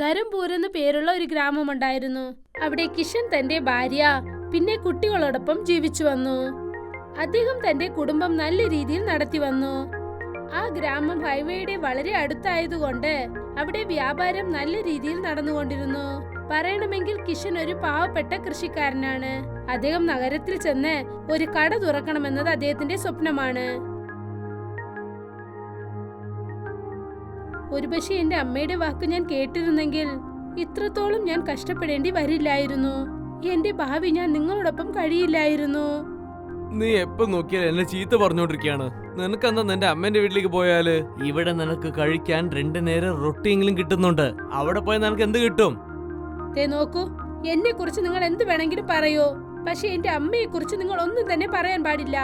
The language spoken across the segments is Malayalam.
ധരംപൂർ എന്ന് പേരുള്ള ഒരു ഗ്രാമമുണ്ടായിരുന്നു. അവിടെ കിഷൻ തന്റെ ഭാര്യ പിന്നെ കുട്ടികളോടൊപ്പം ജീവിച്ചു വന്നു. അദ്ദേഹം തന്റെ കുടുംബം നല്ല രീതിയിൽ നടത്തി വന്നു. ആ ഗ്രാമം ഹൈവേയുടെ വളരെ അടുത്തായതുകൊണ്ട് അവിടെ വ്യാപാരം നല്ല രീതിയിൽ നടന്നുകൊണ്ടിരുന്നു. പറയണമെങ്കിൽ കിഷൻ ഒരു പാവപ്പെട്ട കൃഷിക്കാരനാണ്. അദ്ദേഹം നഗരത്തിൽ ചെന്ന് ഒരു കട തുറക്കണമെന്നത് അദ്ദേഹത്തിന്റെ സ്വപ്നമാണ്. ഒരുപക്ഷെ എന്റെ അമ്മയുടെ വാക്ക് ഞാൻ കേട്ടിരുന്നെങ്കിൽ ഇത്രത്തോളം ഞാൻ കഷ്ടപ്പെടേണ്ടി വരില്ലായിരുന്നു. എന്റെ ഭാവി ഞാൻ നിങ്ങളോടൊപ്പം കഴിയില്ലായിരുന്നു. നീ എപ്പോ നോക്കിയാലും എന്നെ ചീത്ത നിനക്ക് നിനക്കെന്താ നിന്റെ അമ്മേന്റെ വീട്ടിലേക്ക് പോയാൽ? ഇവിടെ നിനക്ക് കഴിക്കാൻ രണ്ടു നേരം റൊട്ടിയെങ്കിലും കിട്ടുന്നുണ്ട്. അവിടെ പോയാൽ നിനക്ക് എന്ത് കിട്ടും? ദേ നോക്കൂ എന്നെ കുറിച്ച് നിങ്ങൾ എന്ത് വേണമെങ്കിലും പറയോ. പക്ഷെ എന്റെ അമ്മയെ കുറിച്ച് നിങ്ങൾ ഒന്നും തന്നെ പറയാൻ പാടില്ല.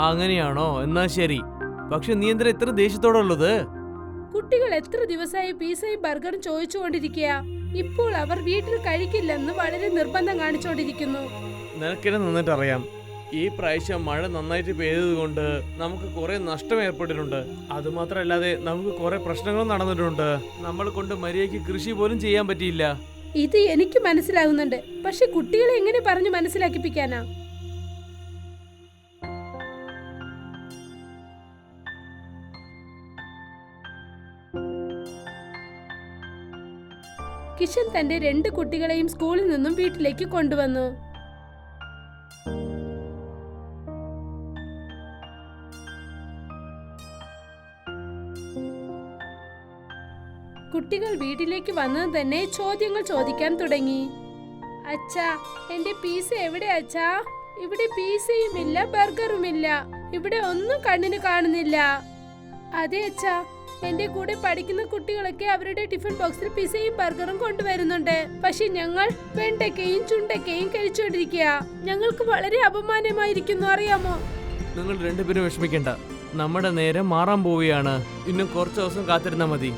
അങ്ങനെയാണോ? എന്നാ ശരി. പക്ഷെ നീ എന്തിനാ ഇത്ര ദേഷ്യത്തോടെ ഉള്ളത് കുട്ടികൾ എത്ര ദിവസമായി പിസയും ബർഗറും ചോദിച്ചുകൊണ്ടിരിക്കുക ഇപ്പോൾ അവർ വീട്ടിൽ കഴിക്കില്ലെന്ന് വളരെ നിർബന്ധം കാണിച്ചുകൊണ്ടിരിക്കുന്നു. നിനക്കിനെ നന്നായിട്ട് അറിയാം ഈ പ്രാവശ്യം മഴ നന്നായിട്ട് പെയ്തത് കൊണ്ട് നമുക്ക് കുറെ നഷ്ടം ഏർപ്പെട്ടിട്ടുണ്ട്. അതുമാത്രമല്ലാതെ നമുക്ക് കുറെ പ്രശ്നങ്ങളും നടന്നിട്ടുണ്ട്. നമ്മൾ കൊണ്ട് മര്യാദയ്ക്ക് കൃഷി പോലും ചെയ്യാൻ പറ്റിയില്ല. ഇത് എനിക്ക് മനസ്സിലാകുന്നുണ്ട് പക്ഷെ കുട്ടികളെ എങ്ങനെ പറഞ്ഞു മനസ്സിലാക്കിപ്പിക്കാനാ? കിഷൻ തന്റെ രണ്ട് കുട്ടികളെയും സ്കൂളിൽ നിന്നും വീട്ടിലേക്ക് കൊണ്ടുവന്നു. കുട്ടികൾ വീട്ടിലേക്ക് വന്നത് തന്നെ ചോദ്യങ്ങൾ ചോദിക്കാൻ തുടങ്ങി. അച്ഛാ എന്റെ പീസ എവിടെ അച്ഛാ? ഇവിടെ പീസയും ഇല്ല ബർഗറും ഇല്ല ഇവിടെ ഒന്നും കണ്ണിന് കാണുന്നില്ല. അതെ അച്ഛാ എന്റെ കൂടെ പഠിക്കുന്ന കുട്ടികളൊക്കെ അവരുടെ ടിഫിൻ ബോക്സിൽ പിസയും ബർഗറും കൊണ്ടുവരുന്നുണ്ട്. പക്ഷെ ഞങ്ങൾ വെണ്ടക്കയും ചുണ്ടക്കയും കഴിച്ചുകൊണ്ടിരിക്കുക. ഞങ്ങൾക്ക് വളരെ അപമാനമായിരിക്കുന്നു അറിയാമോ? നിങ്ങൾ രണ്ടുപേരും വിഷമിക്കണ്ട. നമ്മുടെ നേരം മാറാൻ പോവുകയാണ്. ഇന്നും കുറച്ച് ദിവസം കാത്തിരുന്നാ മതി.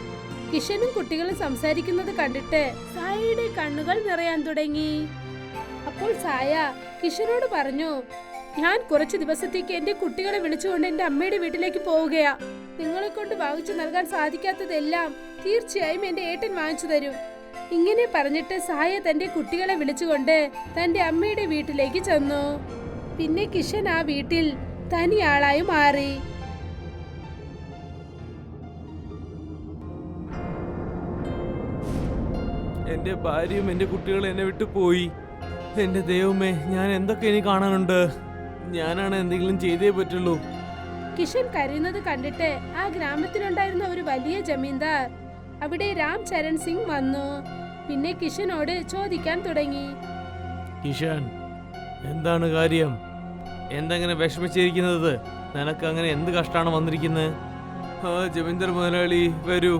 കിഷനും കുട്ടികളും സംസാരിക്കുന്നത് കണ്ടിട്ട് സായയുടെ കണ്ണുകൾ നിറയാൻ തുടങ്ങി. അപ്പോൾ സായ കിഷനോട് പറഞ്ഞു ഞാൻ കുറച്ച് ദിവസത്തേക്ക് എന്റെ കുട്ടികളെ വിളിച്ചുകൊണ്ട് എന്റെ അമ്മയുടെ വീട്ടിലേക്ക് പോവുകയാ. നിങ്ങളെ കൊണ്ട് വാങ്ങിച്ചു നൽകാൻ സാധിക്കാത്തതെല്ലാം തീർച്ചയായും എന്റെ ഏട്ടൻ വാങ്ങിച്ചു തരും. ഇങ്ങനെ പറഞ്ഞിട്ട് സായ തന്റെ കുട്ടികളെ വിളിച്ചുകൊണ്ട് തന്റെ അമ്മയുടെ വീട്ടിലേക്ക് ചെന്നു. പിന്നെ കിഷൻ ആ വീട്ടിൽ തനിയാളായി മാറി. എന്റെ ഭാര്യയും എന്റെ കുട്ടികളും എന്നെ വിട്ടു പോയി. എന്റെ ദൈവമേ ഞാൻ എന്തൊക്കെ ഇനി കാണാനുണ്ട്? ഞാനാണ് എന്തെങ്കിലും ചെയ്തേ പറ്റുള്ളൂ. കിഷൻ കരയുന്നത് കണ്ടിട്ട് ആ ഗ്രാമത്തിലുണ്ടായിരുന്ന ഒരു വലിയ ജമീന്ദാർ. അവിടെ രാം ചരൺ സിംഗ് വന്നു. പിന്നെ കിഷനോട് ചോദിക്കാൻ തുടങ്ങി. കിഷൻ എന്താണ് കാര്യം? എന്തെങ്ങനെ വിഷമിച്ചിരിക്കുന്നത്? നിനക്ക് അങ്ങനെ എന്ത് കഷ്ടമാണ് വന്നിരിക്കുന്നത് ആ ജമീന്ദർ മുതലാളി വരൂ.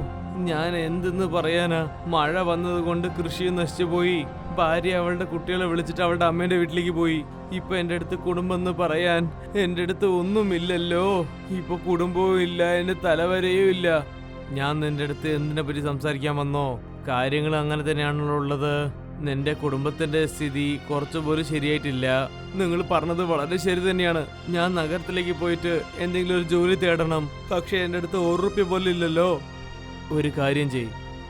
ഞാൻ എന്തെന്ന് പറയാനാ? മഴ വന്നത് കൊണ്ട് കൃഷി നശിച്ചു പോയി ഭാര്യ അവളുടെ കുട്ടികളെ വിളിച്ചിട്ട് അവളുടെ അമ്മേന്റെ വീട്ടിലേക്ക് പോയി. ഇപ്പൊ എന്റെ അടുത്ത് കുടുംബം എന്ന് പറയാൻ എന്റെ അടുത്ത് ഒന്നുമില്ലല്ലോ. ഇപ്പൊ കുടുംബവും ഇല്ല എന്റെ തലവരെയും ഇല്ല. ഞാൻ നിന്റെ അടുത്ത് എന്തിനെ പറ്റി സംസാരിക്കാൻ വന്നോ? കാര്യങ്ങൾ അങ്ങനെ തന്നെയാണല്ലോ ഉള്ളത്. നിന്റെ കുടുംബത്തിന്റെ സ്ഥിതി കുറച്ചുപോലും ശരിയായിട്ടില്ല. നിങ്ങൾ പറഞ്ഞത് വളരെ ശരി തന്നെയാണ്. ഞാൻ നഗരത്തിലേക്ക് പോയിട്ട് എന്തെങ്കിലും ഒരു ജോലി തേടണം. പക്ഷേ എന്റെ അടുത്ത് ഒരു റുപ്യ പോലും ഇല്ലല്ലോ. ഒരു കാര്യം ചെയ്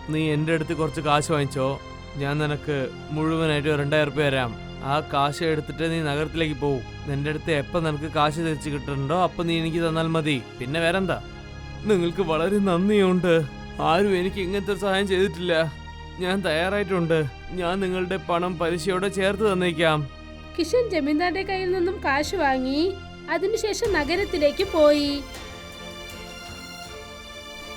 നീ എന്റെ അടുത്ത് കുറച്ച് കാശ് വാങ്ങിച്ചോ. ഞാൻ നിനക്ക് മുഴുവനായിട്ട് രണ്ടായിരം റുപ്യ തരാം. ആ കാശ് എടുത്തിട്ട് നീ നഗരത്തിലേക്ക് പോവും. നിന്റെ അടുത്ത് എപ്പോൾ നിനക്ക് കാശ് തിരിച്ചു കിട്ടുന്നുണ്ടോ അപ്പം നീ എനിക്ക് തന്നാൽ മതി. പിന്നെ വേറെന്താ? നിങ്ങൾക്ക് വളരെ നന്ദിയുണ്ട്. ആരും എനിക്ക് ഇങ്ങനത്തെ സഹായം ചെയ്തിട്ടില്ല. ഞാൻ തയ്യാറായിട്ടുണ്ട്. ഞാൻ നിങ്ങളുടെ പണം പലിശയോടെ ചേർത്ത് തന്നേക്കാം. കിഷൻ ജമീന്ദാരുടെ കയ്യിൽ നിന്നും കാശ് വാങ്ങി അതിനുശേഷം നഗരത്തിലേക്ക് പോയി.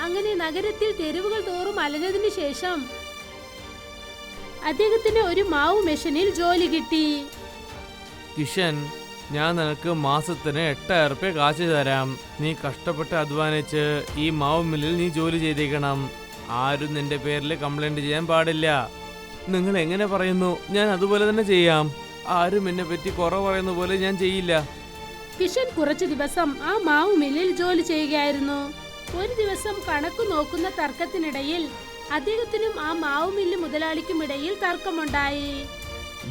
അങ്ങനെ നഗരത്തിൽ തെരുവുകൾ തോറും അലഞ്ഞതിനു ശേഷം അദ്ദേഹത്തിന് ഒരു മാവ് മെഷീനിൽ ജോലി കിട്ടി. കിഷൻ ഞാൻ നിനക്ക് മാസത്തിന് എട്ടായിരം റുപ്യ കാശ് തരാം. നീ കഷ്ടപ്പെട്ട് അധ്വാനിച്ച് ഈ മാവ് മില്ലിൽ നീ ജോലി ചെയ്തേക്കണം. ആരും നിന്റെ പേരിൽ കംപ്ലൈന്റ് ചെയ്യാൻ പാടില്ല. നിങ്ങൾ എങ്ങനെ പറയുന്നു? ഞാൻ അതുപോലെ തന്നെ ചെയ്യാം. ആരും എന്നെ പറ്റി കുറവ് പറയുന്ന പോലെ ഞാൻ ചെയ്യില്ല. കിഷൻ കുറച്ചു ദിവസം ആ മാവ് മില്ലിൽ ജോലി ചെയ്യുകയായിരുന്നു. ഒരു ദിവസം കണക്ക് നോക്കുന്ന തർക്കത്തിനിടയിൽ അദ്ദേഹത്തിനും ആ മാവ് മില്ല് മുതലാളിക്കും ഇടയിൽ തർക്കമുണ്ടായി.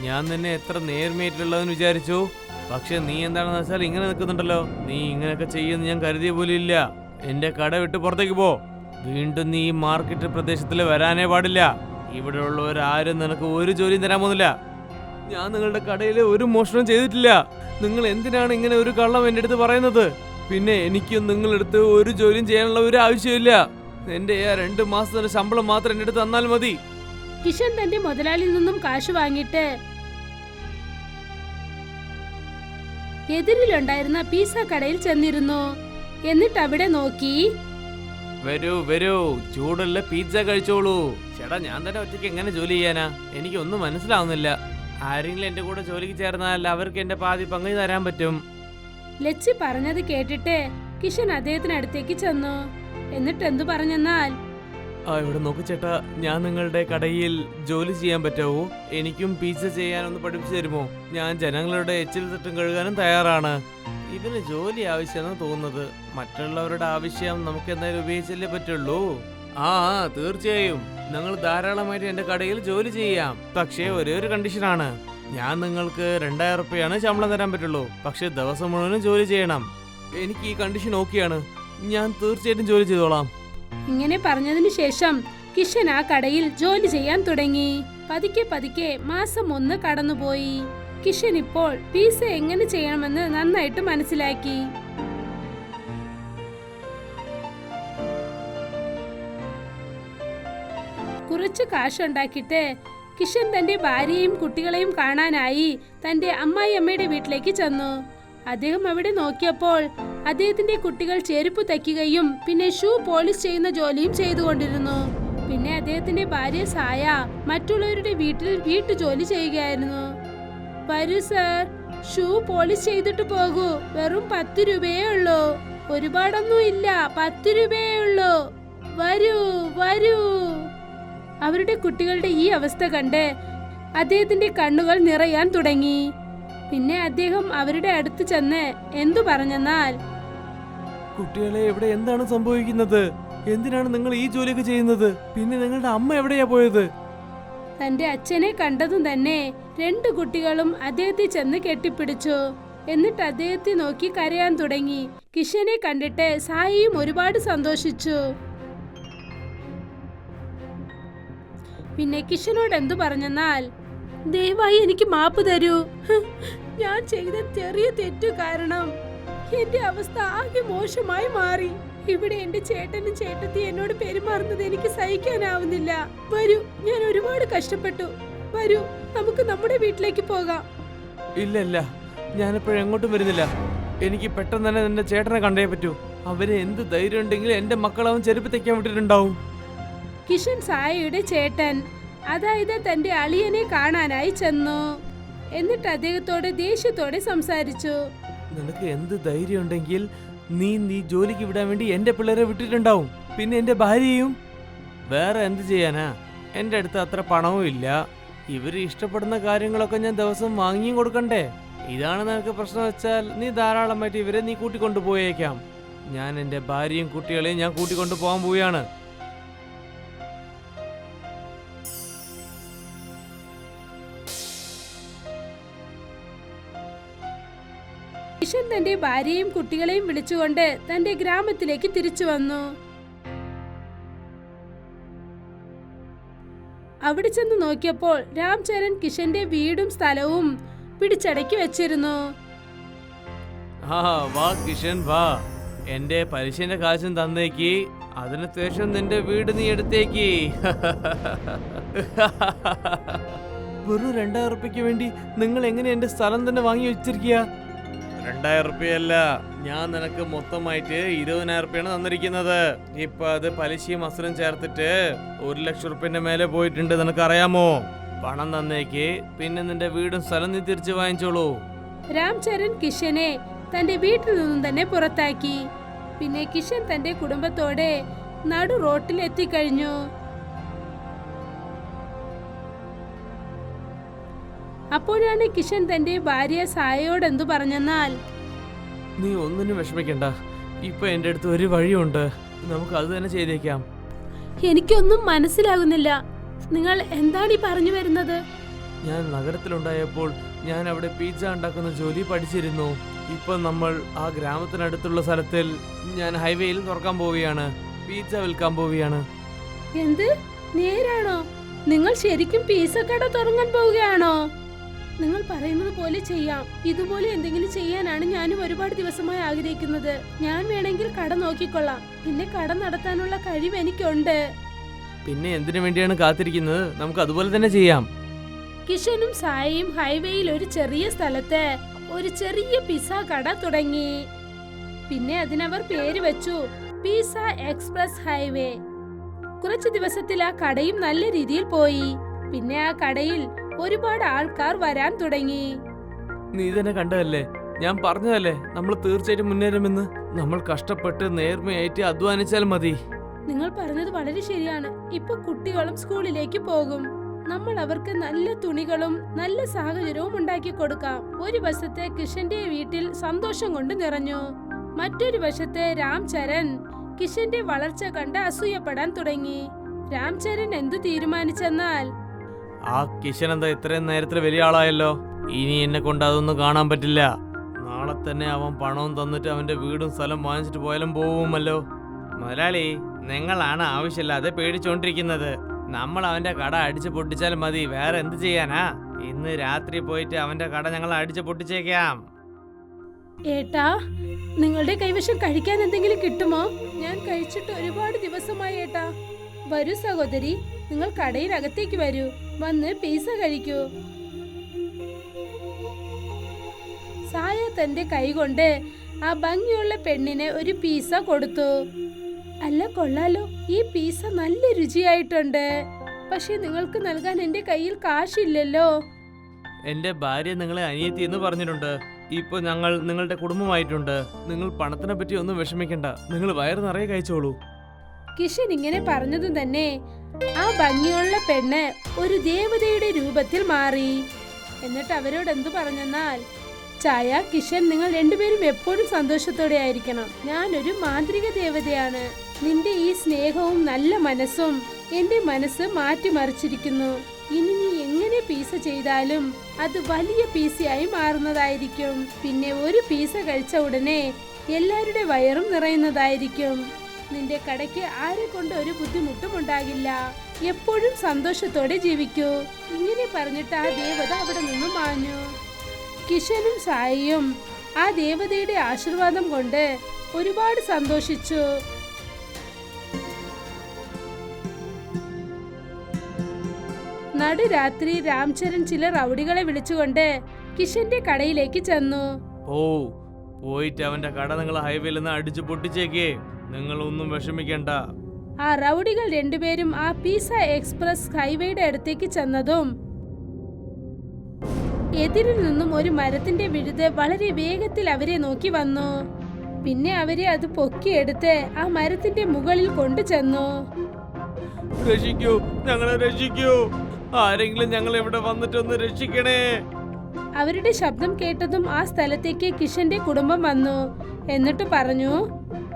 ഞാൻ നിന്നെ എത്ര നേർമേറ്റുള്ളതെന്ന് വിചാരിച്ചു. പക്ഷെ നീ എന്താണെന്ന് വെച്ചാൽ ഇങ്ങനെ നിൽക്കുന്നുണ്ടല്ലോ. നീ ഇങ്ങനെയൊക്കെ ചെയ്യുമെന്ന് ഞാൻ കരുതിയ പോലും ഇല്ല. എന്റെ കട വിട്ട് പുറത്തേക്ക് പോ. വീണ്ടും നീ ഈ മാർക്കറ്റ് പ്രദേശത്തിൽ വരാനേ പാടില്ല. ഇവിടെ ഉള്ളവരാരും നിനക്ക് ഒരു ജോലിയും തരാൻ പോകുന്നില്ല. ഞാൻ നിങ്ങളുടെ കടയിൽ ഒരു മോഷണം ചെയ്തിട്ടില്ല. നിങ്ങൾ എന്തിനാണ് ഇങ്ങനെ ഒരു കള്ളം എന്റെ അടുത്ത് പറയുന്നത്? പിന്നെ എനിക്കും നിങ്ങളെടുത്ത് ഒരു ജോലിയും ചെയ്യാനുള്ള ഒരു ആവശ്യമില്ല എന്റെ ആ രണ്ട് മാസത്തിന്റെ ശമ്പളം മാത്രം എന്റെ അടുത്ത് തന്നാൽ മതി. കിഷൻ തന്റെ മുതലാളിയിൽ നിന്നും കാശ് വാങ്ങിയിട്ട് എതിരിലുണ്ടായിരുന്ന പീസ കടയിൽ ചെന്നിരുന്നു. എന്നിട്ട് അവിടെ നോക്കി. വരൂ വരൂ. ചൂടുള്ള പിസ്സ കഴിച്ചോളൂ. ചേട്ടാ ഞാൻ തന്നെ ഒറ്റയ്ക്ക് എങ്ങനെ ജോലി ചെയ്യാനാ? എനിക്കൊന്നും മനസ്സിലാവുന്നില്ല. ആരെങ്കിലും എന്റെ കൂടെ ജോലിക്ക് ചേർന്നാൽ അവർക്ക് എന്റെ പാതി പങ്കു തരാൻ പറ്റും. ലച്ചി പറഞ്ഞത് കേട്ടിട്ട് കിഷൻ അദ്ദേഹത്തിനടുത്തേക്ക് ചെന്നു. എന്നിട്ട് എന്തു പറഞ്ഞെന്നാൽ? ആ ഇവിടെ നോക്ക് ചേട്ടാ. ഞാൻ നിങ്ങളുടെ കടയിൽ ജോലി ചെയ്യാൻ പറ്റാവോ എനിക്കും പിസ ചെയ്യാനൊന്ന് പഠിപ്പിച്ചു തരുമോ? ഞാൻ ജനങ്ങളുടെ എച്ചിൽ തട്ടും കഴുകാനും തയ്യാറാണ്. ഇതിന് ജോലി ആവശ്യമെന്ന് തോന്നുന്നത്. മറ്റുള്ളവരുടെ ആവശ്യം നമുക്ക് എന്തായാലും ഉപയോഗിച്ചല്ലേ പറ്റുള്ളൂ? ആ തീർച്ചയായും. നിങ്ങൾ ധാരാളമായിട്ട് എന്റെ കടയിൽ ജോലി ചെയ്യാം. പക്ഷേ ഒരേ ഒരു കണ്ടീഷനാണ് ഞാൻ നിങ്ങൾക്ക് രണ്ടായിരം റുപ്യാണ് ശമ്പളം തരാൻ പറ്റുള്ളൂ. പക്ഷേ ദിവസം മുഴുവനും ജോലി ചെയ്യണം. എനിക്ക് ഈ കണ്ടീഷൻ ഓക്കെയാണ് ഞാൻ തീർച്ചയായിട്ടും ജോലി ചെയ്തോളാം. ഇങ്ങനെ പറഞ്ഞതിന് ശേഷം കിഷൻ ആ കടയിൽ ജോലി ചെയ്യാൻ തുടങ്ങി. പതുക്കെ പതുക്കെ മാസം ഒന്ന് കടന്നുപോയി. കിഷൻ ഇപ്പോൾ പീസ എങ്ങനെ ചെയ്യണമെന്ന് നന്നായിട്ട് മനസ്സിലാക്കി. കുറച്ച് കാശുണ്ടാക്കിയിട്ട് കിഷൻ തന്റെ ഭാര്യയും കുട്ടികളെയും കാണാനായി തന്റെ അമ്മായി അമ്മയുടെ വീട്ടിലേക്ക് ചെന്നു. അദ്ദേഹം അവിടെ നോക്കിയപ്പോൾ അദ്ദേഹത്തിന്റെ കുട്ടികൾ ചെരുപ്പ് തയ്ക്കുകയും പിന്നെ ഷൂ പോളിഷ് ചെയ്യുന്ന ജോലിയും ചെയ്തുകൊണ്ടിരുന്നു. പിന്നെ അദ്ദേഹത്തിന്റെ ഭാര്യ സായ മറ്റുള്ളവരുടെ വീട്ടിൽ വീട്ടുജോലി ചെയ്യുകയായിരുന്നു. വരൂ സർ ഷൂ പോളിഷ് ചെയ്തിട്ട് പോകൂ. വെറും പത്ത് രൂപയേ ഉള്ളൂ. ഒരുപാടൊന്നും ഇല്ല. പത്ത് രൂപയേ ഉള്ളൂ. വരൂ വരൂ. അവരുടെ കുട്ടികളുടെ ഈ അവസ്ഥ കണ്ട് അദ്ദേഹത്തിന്റെ കണ്ണുകൾ നിറയാൻ തുടങ്ങി. പിന്നെ അദ്ദേഹം അവരുടെ അടുത്ത് ചെന്ന് എന്തു പറഞ്ഞെന്നാൽ കുട്ടികളെ ഇവിടെ എന്താണ് സംഭവിക്കുന്നത്? എന്തിനാണ് നിങ്ങൾ ഈ ജോലിയൊക്കെ ചെയ്യുന്നത്? പിന്നെ നിങ്ങളുടെ അമ്മ എവിടെയാ പോയത്? തന്റെ അച്ഛനെ കണ്ടതും തന്നെ രണ്ടു കുട്ടികളും അദ്ദേഹത്തെ ചെന്ന് കെട്ടിപ്പിടിച്ചു. എന്നിട്ട് അദ്ദേഹത്തെ നോക്കി കരയാൻ തുടങ്ങി. കിഷനെ കണ്ടിട്ട് സായിയും ഒരുപാട് സന്തോഷിച്ചു. പിന്നെ കിഷനോട് എന്തു പറഞ്ഞെന്നാൽ ദയവായി എനിക്ക് മാപ്പ് തരൂ. ഞാൻ ചെയ്ത ചെറിയ തെറ്റു കാരണം എന്റെ അവസ്ഥ ആകെ മോശമായി മാറി. ഇവിടെ എന്റെ ചേട്ടനും ചേട്ടത്തി എന്നോട് പെരുമാറുന്നത് എനിക്ക് സഹിക്കാനാവുന്നില്ല. വരൂ ഞാൻ ഒരുപാട് കഷ്ടപ്പെട്ടു. വരൂ നമുക്ക് നമ്മുടെ വീട്ടിലേക്ക് പോകാം. ഇല്ല ഇല്ല ഞാനിപ്പോഴും എങ്ങോട്ടും വരുന്നില്ല. എനിക്ക് പെട്ടെന്ന് തന്നെ എന്റെ ചേട്ടനെ കണ്ടേ പറ്റൂ. അവർ എന്ത് ധൈര്യം ഉണ്ടെങ്കിലും എന്റെ മക്കളവൻ ചെരുപ്പ് തെക്കാൻ വിട്ടിട്ടുണ്ടാവും. കിഷൻ സായയുടെ ചേട്ടൻ അതായത് തന്റെ അളിയനെ കാണാനായി ചെന്നു. എന്നിട്ട് അദ്ദേഹത്തോട് ദേഷ്യത്തോടെ സംസാരിച്ചു. നിനക്ക് എന്ത് ധൈര്യം ഉണ്ടെങ്കിൽ നീ നീ ജോലിക്ക് വിടാൻ വേണ്ടി എന്റെ പിള്ളേരെ വിട്ടിട്ടുണ്ടാവും. പിന്നെ എന്റെ ഭാര്യയും? വേറെ എന്ത് ചെയ്യാനാ? എന്റെ അടുത്ത് അത്ര പണവും ഇല്ല. ഇവർ ഇഷ്ടപ്പെടുന്ന കാര്യങ്ങളൊക്കെ ഞാൻ ദിവസം വാങ്ങിയും കൊടുക്കണ്ടേ? ഇതാണ് നിനക്ക് പ്രശ്നം വെച്ചാൽ നീ ധാരാളമായിട്ട് ഇവരെ നീ കൂട്ടിക്കൊണ്ടു പോയേക്കാം ഞാൻ എന്റെ ഭാര്യയും കുട്ടികളെയും ഞാൻ കൂട്ടിക്കൊണ്ടു പോകാൻ പോവുകയാണ്. കിഷൻ തന്റെ ഭാര്യയും കുട്ടികളെയും വിളിച്ചുകൊണ്ട് തന്റെ ഗ്രാമത്തിലേക്ക് തിരിച്ചു വന്നു. അവിടെ ചെന്ന് നോക്കിയപ്പോൾ രാംചരൺ കിഷന്റെ വീടും സ്ഥലവും പിടിച്ചടക്കി വെച്ചിരുന്നു. ആ വാ കിഷൻ വാ. എന്റെ പലിശന്റെ കാശും തന്നേക്ക്. അതിനുശേഷം നിന്റെ വീട് നീ എടുത്തേക്ക്. വെറും രണ്ടായിരം ഉറുപ്പ്യക്ക് വേണ്ടി നിങ്ങൾ എങ്ങനെ എന്റെ സ്ഥലം തന്നെ വാങ്ങി വെച്ചിരിക്കുക? രണ്ടായിരം റുപ്യല്ല ഞാൻ നിനക്ക് മൊത്തമായിട്ട് ഇരുപതിനായിരം റുപ്യാണ് തന്നിരിക്കുന്നത്. ഇപ്പൊ അത് പലിശയും അസുരം ചേർത്തിട്ട് ഒരു ലക്ഷം റുപ്യന്റെ മേലെ പോയിട്ടുണ്ട്. നിനക്ക് അറിയാമോ പണം തന്നേക്ക് പിന്നെ നിന്റെ വീടും സ്ഥലം നീ തിരിച്ചു വാങ്ങിച്ചോളൂ. രാംചരൺ കിഷനെ തന്റെ വീട്ടിൽ നിന്നും തന്നെ പുറത്താക്കി. പിന്നെ കിഷൻ തന്റെ കുടുംബത്തോടെ നടു റോട്ടിൽ എത്തിക്കഴിഞ്ഞു അപ്പോഴാണ് കിഷൻ തന്റെ ഭാര്യ സായയോട് എന്തു പറഞ്ഞെന്നാൽ? നീ ഒന്നിനും വിഷമിക്കണ്ട. ഇപ്പൊ എന്റെ അടുത്ത് ഒരു വഴിയുണ്ട്. നമുക്ക് അത് തന്നെ ചെയ്തേക്കാം. എനിക്കൊന്നും മനസ്സിലാകുന്നില്ല. നിങ്ങൾ എന്താണ് ഈ പറഞ്ഞു വരുന്നത്? ഞാൻ നഗരത്തിലുണ്ടായപ്പോൾ ഞാൻ അവിടെ പിസ്സ ഉണ്ടാക്കുന്ന ജോലി പഠിച്ചിരുന്നു. ഇപ്പൊ നമ്മൾ ആ ഗ്രാമത്തിനടുത്തുള്ള സ്ഥലത്തിൽ ഞാൻ ഹൈവേയിൽ തുറക്കാൻ പോവുകയാണ്. പിസ്സ വിൽക്കാൻ പോവുകയാണ്. എന്ത്? നേരാണോ? നിങ്ങൾ ശരിക്കും പീസ കട തുടങ്ങാൻ പോവുകയാണോ? നിങ്ങൾ പറയുന്നത് പോലെ ചെയ്യാം. ഇതുപോലെ എന്തെങ്കിലും ചെയ്യാനാണ് ഞാനും ഒരുപാട് ദിവസമായി ആഗ്രഹിക്കുന്നത്. ഞാൻ വേണമെങ്കിൽ കട നോക്കിക്കൊള്ളാം. പിന്നെ കട നടത്താനുള്ള കഴിവ് എനിക്കുണ്ട്. പിന്നെ എന്തിനു വേണ്ടിയാണ് കാത്തിരിക്കുന്നത്? നമുക്ക് അതുപോലെ തന്നെ ചെയ്യാം. കിഷനും സായിയും ഹൈവേയിൽ ഒരു ചെറിയ സ്ഥലത്ത് ഒരു ചെറിയ പിസ കട തുടങ്ങി. പിന്നെ അതിനവർ പേര് വെച്ചു. Pizza express highway. കുറച്ച് ദിവസത്തിൽ ആ കടയും നല്ല രീതിയിൽ പോയി. പിന്നെ ആ കടയിൽ ഒരുപാട് ആൾക്കാർ വരാൻ തുടങ്ങി. നീ തന്നെ കണ്ടതല്ലേ? ഞാൻ പറഞ്ഞതല്ലേ? നമ്മൾ തീർച്ചയായിട്ടും മുന്നേറുമെന്ന്. നമ്മൾ കഷ്ടപ്പെട്ട് നേർമയായിട്ട് അധ്വാനിച്ചാൽ മതി. നിങ്ങൾ പറഞ്ഞത് വളരെ ശരിയാണ്. ഇപ്പൊ കുട്ടികളും സ്കൂളിലേക്ക് പോകും. നമ്മൾ അവർക്ക് നല്ല തുണികളും നല്ല സാഹചര്യവും ഉണ്ടാക്കി കൊടുക്കാം. ഒരു വശത്തെ കിഷന്റെ വീട്ടിൽ സന്തോഷം കൊണ്ട് നിറഞ്ഞു. മറ്റൊരു വശത്തെ രാംചരൺ കിഷന്റെ വളർച്ച കണ്ട് അസൂയപ്പെടാൻ തുടങ്ങി. രാംചരൺ എന്തു തീരുമാനിച്ചെന്നാൽ ആ കിഷൻ എന്താ ഇത്രയും നേരത്തിൽ വലിയ ആളായല്ലോ? ഇനി എന്നെ കൊണ്ട് അതൊന്നും കാണാൻ പറ്റില്ല. നാളെ തന്നെ അവൻ പണവും തന്നിട്ട് അവന്റെ വീടും സ്ഥലം വാങ്ങിച്ചിട്ട് പോയാലും പോവുമല്ലോ. മുതലാളി നിങ്ങളാണ് ആവശ്യമില്ലാതെ പേടിച്ചോണ്ടിരിക്കുന്നത്. നമ്മൾ അവന്റെ കട അടിച്ചു പൊട്ടിച്ചാൽ മതി. വേറെ എന്ത് ചെയ്യാനാ? ഇന്ന് രാത്രി പോയിട്ട് അവന്റെ കട ഞങ്ങൾ അടിച്ചു പൊട്ടിച്ചേക്കാം. ഏട്ടാ നിങ്ങളുടെ കൈവശം കഴിക്കാൻ എന്തെങ്കിലും കിട്ടുമോ? ഞാൻ കഴിച്ചിട്ട് ഒരുപാട് ദിവസമായി ഏട്ടാ. വരൂ സഹോദരി. നിങ്ങൾ കടയിനകത്തേക്ക് വരൂ. വന്ന് പീസ കഴിക്കൂ. സായ തന്റെ കൈകൊണ്ട് ആ ഭംഗിയുള്ള പെണ്ണിന് ഒരു പീസ കൊടുത്തു. അല്ല കൊള്ളാലോ. ഈ പീസ നല്ല രുചിയായിട്ടുണ്ട്. പക്ഷെ നിങ്ങൾക്ക് നൽകാൻ എന്റെ കയ്യിൽ കാശില്ലല്ലോ. എന്റെ ഭാര്യ നിങ്ങളെ അനിയത്തി എന്ന് പറഞ്ഞിട്ടുണ്ട്. ഇപ്പൊ ഞങ്ങൾ നിങ്ങളുടെ കുടുംബമായിട്ടുണ്ട്. നിങ്ങൾ പണത്തിനെ പറ്റി ഒന്നും വിഷമിക്കണ്ട. നിങ്ങൾ വയറ് നിറയെ കഴിച്ചോളൂ. കിഷൻ ഇങ്ങനെ പറഞ്ഞതും തന്നെ ആ ഭംഗിയുള്ള പെണ്ണ് ഒരു ദേവതയുടെ രൂപത്തിൽ മാറി. എന്നിട്ട് അവരോട് എന്തു പറഞ്ഞെന്നാൽ ചായ കിഷൻ നിങ്ങൾ രണ്ടുപേരും എപ്പോഴും സന്തോഷത്തോടെ ആയിരിക്കണം. ഞാനൊരു മാന്ത്രിക ദേവതയാണ്. നിന്റെ ഈ സ്നേഹവും നല്ല മനസ്സും എന്റെ മനസ്സ് മാറ്റിമറിച്ചിരിക്കുന്നു. ഇനി നീ എങ്ങനെ പീസ ചെയ്താലും അത് വലിയ പീസയായി മാറുന്നതായിരിക്കും. പിന്നെ ഒരു പീസ കഴിച്ച ഉടനെ എല്ലാവരുടെ വയറും നിറയുന്നതായിരിക്കും. നിന്റെ കടയ്ക്ക് ആരെ കൊണ്ട് ഒരു ബുദ്ധിമുട്ടും ഉണ്ടാകില്ല. എപ്പോഴും സന്തോഷത്തോടെ ജീവിക്കൂ. ഇങ്ങനെ പറഞ്ഞിട്ട് ആ ദേവത അവിടെ നിന്നും മാഞ്ഞു. കിഷനും സായിയും ആ ദേവതയുടെ ആശീർവാദം കൊണ്ട് ഒരുപാട് സന്തോഷിച്ചു. നടുരാത്രി രാംചരൺ ചില റൗഡികളെ വിളിച്ചുകൊണ്ട് കിഷന്റെ കടയിലേക്ക് ചെന്നു. ഓ പോയിട്ട് അവന്റെ കട നിങ്ങൾ ഹൈവേയിൽ നിന്ന് അടിച്ചു പൊട്ടിച്ചേക്കേ. നിങ്ങളൊന്നും വിഷമിക്കണ്ട. ആ റൗഡികൾ രണ്ടുപേരും ആ പീസ എക്സ്പ്രസ് ഹൈവേയുടെ അടുത്തേക്ക് ചെന്നതും എതിരിൽ നിന്നും ഒരു മരത്തിന്റെ വിഴുത് വളരെ വേഗത്തിൽ അവരെ നോക്കി വന്നു. പിന്നെ അവരെ അത് പൊക്കിയെടുത്ത് ആ മരത്തിന്റെ മുകളിൽ കൊണ്ടുചെന്നു രക്ഷിക്കൂ ഞങ്ങളെ രക്ഷിക്കൂ. ആരെങ്കിലും ഞങ്ങൾ ഇവിടെ വന്നിട്ടൊന്ന് രക്ഷിക്കണേ. അവരുടെ ശബ്ദം കേട്ടതും ആ സ്ഥലത്തേക്ക് കിഷന്റെ കുടുംബം വന്നു. എന്നിട്ട് പറഞ്ഞു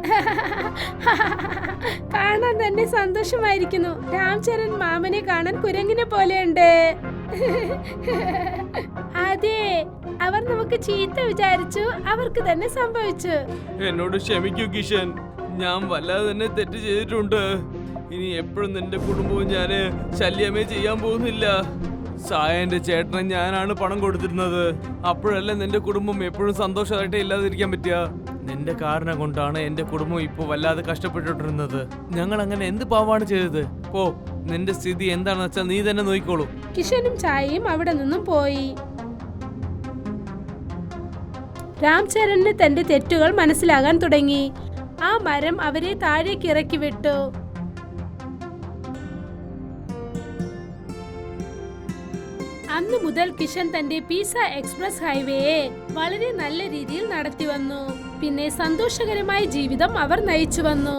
കാണാൻ തന്നെ സന്തോഷമായിരിക്കുന്നു. രാംചരൺ മാമനെ കാണാൻ കുരങ്ങിനെ പോലെയുണ്ട്. അതെ അവർ നമുക്ക് ചീത്ത വിചാരിച്ചു അവർക്ക് തന്നെ സംഭവിച്ചു. എന്നോട് ക്ഷമിക്കൂ കിഷൻ ഞാൻ വല്ലാതെ തന്നെ തെറ്റ് ചെയ്തിട്ടുണ്ട്. ഇനി എപ്പോഴും നിന്റെ കുടുംബവും ഞാൻ ശല്യമേ ചെയ്യാൻ പോകുന്നില്ല. സായന്റെ ചേട്ടന് ഞാനാണ് പണം കൊടുത്തിരുന്നത്. അപ്പോഴല്ലേ നിന്റെ കുടുംബം എപ്പോഴും സന്തോഷമായിട്ട് ഇല്ലാതിരിക്കാൻ പറ്റുക? നിന്റെ കാരണം കൊണ്ടാണ് എന്റെ കുടുംബം ഇപ്പോൾ വല്ലാതെ കഷ്ടപ്പെട്ടിട്ടിരുന്നത്. ഞങ്ങൾ അങ്ങനെ എന്ത് പാവാണ് ചെയ്തത്? പോ നിന്റെ സ്ഥിതി എന്താണെന്ന് വെച്ചാൽ നീ തന്നെ നോക്കിക്കോളൂ. കിഷനും ചായയും അവിടെ നിന്നും പോയി. രാംചരണിന് തന്റെ തെറ്റുകൾ മനസ്സിലാകാൻ തുടങ്ങി. ആ മരം അവരെ താഴേക്ക് ഇറക്കി വിട്ടു. അന്നു മുതൽ കിഷൻ തന്റെ പീസ എക്സ്പ്രസ് ഹൈവേയെ വളരെ നല്ല രീതിയിൽ നടത്തി വന്നു. പിന്നെ സന്തോഷകരമായ ജീവിതം അവർ നയിച്ചു വന്നു.